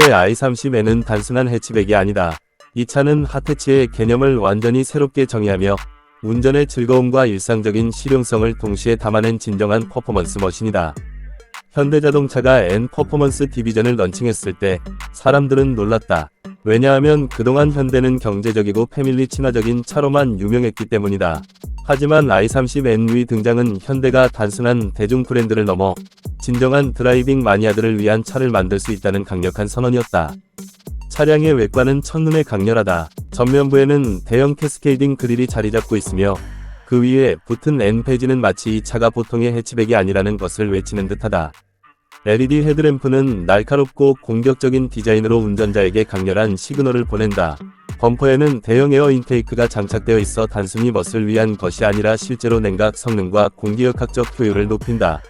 현대 i30n은 단순한 해치백이 아니다. 이 차는 핫해치의 개념을 완전히 새롭게 정의하며 운전의 즐거움과 일상적인 실용성을 동시에 담아낸 진정한 퍼포먼스 머신이다. 현대자동차가 N 퍼포먼스 디비전을 런칭했을 때 사람들은 놀랐다. 왜냐하면 그동안 현대는 경제적이고 패밀리 친화적인 차로만 유명했기 때문이다. 하지만 i30N의 등장은 현대가 단순한 대중 브랜드를 넘어 진정한 드라이빙 마니아들을 위한 차를 만들 수 있다는 강력한 선언이었다. 차량의 외관은 첫눈에 강렬하다. 전면부에는 대형 캐스케이딩 그릴이 자리 잡고 있으며 그 위에 붙은 N 페이지는 마치 이 차가 보통의 해치백이 아니라는 것을 외치는 듯하다. LED 헤드램프는 날카롭고 공격적인 디자인으로 운전자에게 강렬한 시그널을 보낸다. 범퍼에는 대형 에어 인테이크가 장착되어 있어 단순히 멋을 위한 것이 아니라 실제로 냉각 성능과 공기역학적 효율을 높인다.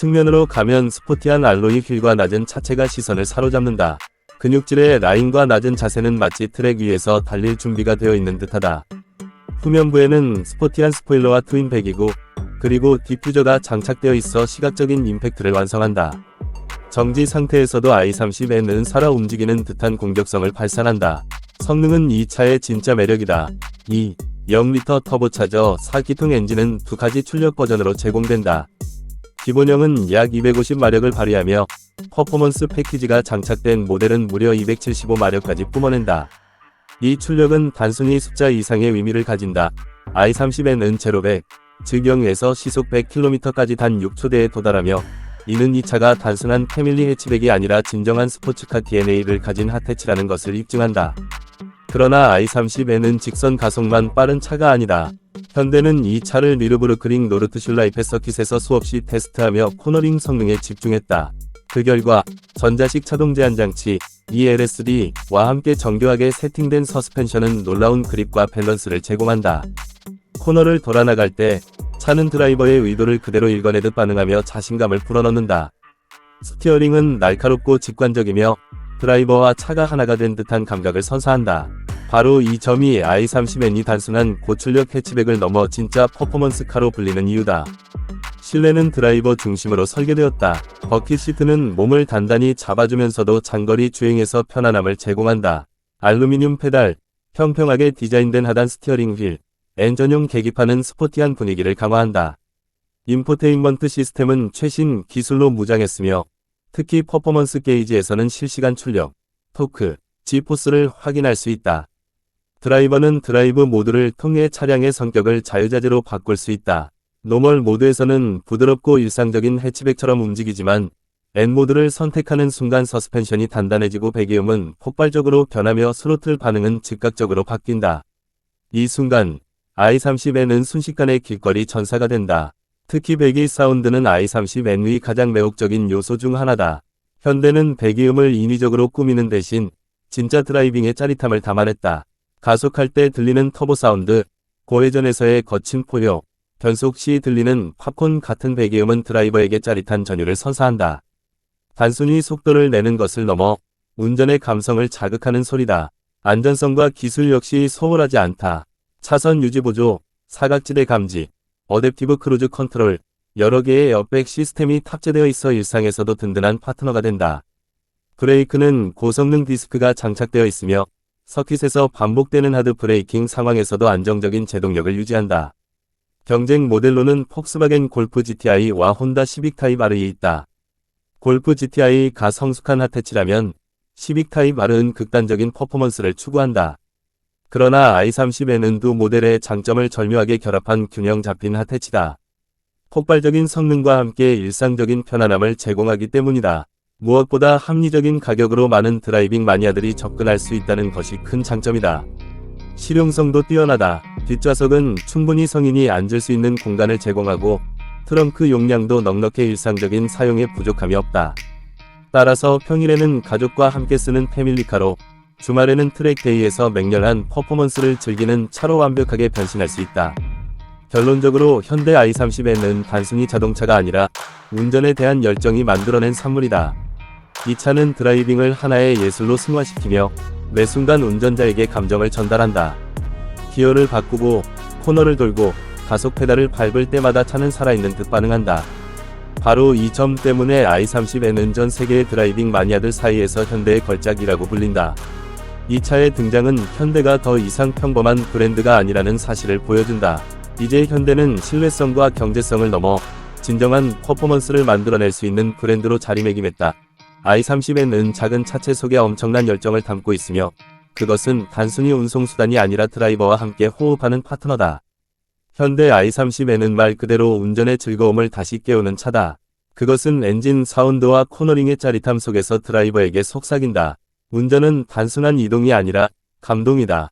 측면으로 가면 스포티한 알로이 휠과 낮은 차체가 시선을 사로잡는다. 근육질의 라인과 낮은 자세는 마치 트랙 위에서 달릴 준비가 되어 있는 듯하다. 후면부에는 스포티한 스포일러와 트윈 배기구, 그리고 디퓨저가 장착되어 있어 시각적인 임팩트를 완성한다. 정지 상태에서도 i30N은 살아 움직이는 듯한 공격성을 발산한다. 성능은 이 차의 진짜 매력이다. 2. 0리터 터보차저 4기통 엔진은 두 가지 출력 버전으로 제공된다. 기본형은 약 250마력을 발휘하며 퍼포먼스 패키지가 장착된 모델은 무려 275마력까지 뿜어낸다. 이 출력은 단순히 숫자 이상의 의미를 가진다. i30N은 제로 100, 즉 0에서 시속 100km까지 단 6초대에 도달하며 이는 이 차가 단순한 패밀리 해치백이 아니라 진정한 스포츠카 DNA를 가진 핫해치라는 것을 입증한다. 그러나 i30N은 직선 가속만 빠른 차가 아니다. 현대는 이 차를 니르부르크링 노르트슐라이페 서킷에서 수없이 테스트하며 코너링 성능에 집중했다. 그 결과 전자식 차동 제한 장치 ELSD와 함께 정교하게 세팅된 서스펜션은 놀라운 그립과 밸런스를 제공한다. 코너를 돌아 나갈 때 차는 드라이버의 의도를 그대로 읽어내듯 반응하며 자신감을 불어넣는다. 스티어링은 날카롭고 직관적이며 드라이버와 차가 하나가 된 듯한 감각을 선사한다. 바로 이 점이 i30N이 단순한 고출력 해치백을 넘어 진짜 퍼포먼스 카로 불리는 이유다. 실내는 드라이버 중심으로 설계되었다. 버킷 시트는 몸을 단단히 잡아주면서도 장거리 주행에서 편안함을 제공한다. 알루미늄 페달, 평평하게 디자인된 하단 스티어링 휠, N 전용 계기판은 스포티한 분위기를 강화한다. 인포테인먼트 시스템은 최신 기술로 무장했으며 특히 퍼포먼스 게이지에서는 실시간 출력, 토크, G포스를 확인할 수 있다. 드라이버는 드라이브 모드를 통해 차량의 성격을 자유자재로 바꿀 수 있다. 노멀 모드에서는 부드럽고 일상적인 해치백처럼 움직이지만 N 모드를 선택하는 순간 서스펜션이 단단해지고 배기음은 폭발적으로 변하며 스로틀 반응은 즉각적으로 바뀐다. 이 순간 i30N은 순식간에 길거리 전사가 된다. 특히 배기 사운드는 i30N의 가장 매혹적인 요소 중 하나다. 현대는 배기음을 인위적으로 꾸미는 대신 진짜 드라이빙의 짜릿함을 담아냈다. 가속할 때 들리는 터보 사운드, 고회전에서의 거친 포효, 변속 시 들리는 팝콘 같은 배기음은 드라이버에게 짜릿한 전율을 선사한다. 단순히 속도를 내는 것을 넘어 운전의 감성을 자극하는 소리다. 안전성과 기술 역시 소홀하지 않다. 차선 유지 보조, 사각지대 감지, 어댑티브 크루즈 컨트롤, 여러 개의 에어백 시스템이 탑재되어 있어 일상에서도 든든한 파트너가 된다. 브레이크는 고성능 디스크가 장착되어 있으며 서킷에서 반복되는 하드 브레이킹 상황에서도 안정적인 제동력을 유지한다. 경쟁 모델로는 폭스바겐 골프 GTI와 혼다 시빅 타입 R이 있다. 골프 GTI가 성숙한 핫해치라면 시빅 타입 R은 극단적인 퍼포먼스를 추구한다. 그러나 i30N은 두 모델의 장점을 절묘하게 결합한 균형 잡힌 핫해치다. 폭발적인 성능과 함께 일상적인 편안함을 제공하기 때문이다. 무엇보다 합리적인 가격으로 많은 드라이빙 마니아들이 접근할 수 있다는 것이 큰 장점이다. 실용성도 뛰어나다. 뒷좌석은 충분히 성인이 앉을 수 있는 공간을 제공하고 트렁크 용량도 넉넉해 일상적인 사용에 부족함이 없다. 따라서 평일에는 가족과 함께 쓰는 패밀리카로 주말에는 트랙데이에서 맹렬한 퍼포먼스를 즐기는 차로 완벽하게 변신할 수 있다. 결론적으로 현대 i30N은 단순히 자동차가 아니라 운전에 대한 열정이 만들어낸 산물이다. 이 차는 드라이빙을 하나의 예술로 승화시키며 매 순간 운전자에게 감정을 전달한다. 기어를 바꾸고 코너를 돌고 가속 페달을 밟을 때마다 차는 살아있는 듯 반응한다. 바로 이 점 때문에 i30N은 전 세계 드라이빙 마니아들 사이에서 현대의 걸작이라고 불린다. 이 차의 등장은 현대가 더 이상 평범한 브랜드가 아니라는 사실을 보여준다. 이제 현대는 신뢰성과 경제성을 넘어 진정한 퍼포먼스를 만들어낼 수 있는 브랜드로 자리매김했다. i30N은 작은 차체 속에 엄청난 열정을 담고 있으며 그것은 단순히 운송수단이 아니라 드라이버와 함께 호흡하는 파트너다. 현대 i30N은 말 그대로 운전의 즐거움을 다시 깨우는 차다. 그것은 엔진 사운드와 코너링의 짜릿함 속에서 드라이버에게 속삭인다. 운전은 단순한 이동이 아니라 감동이다.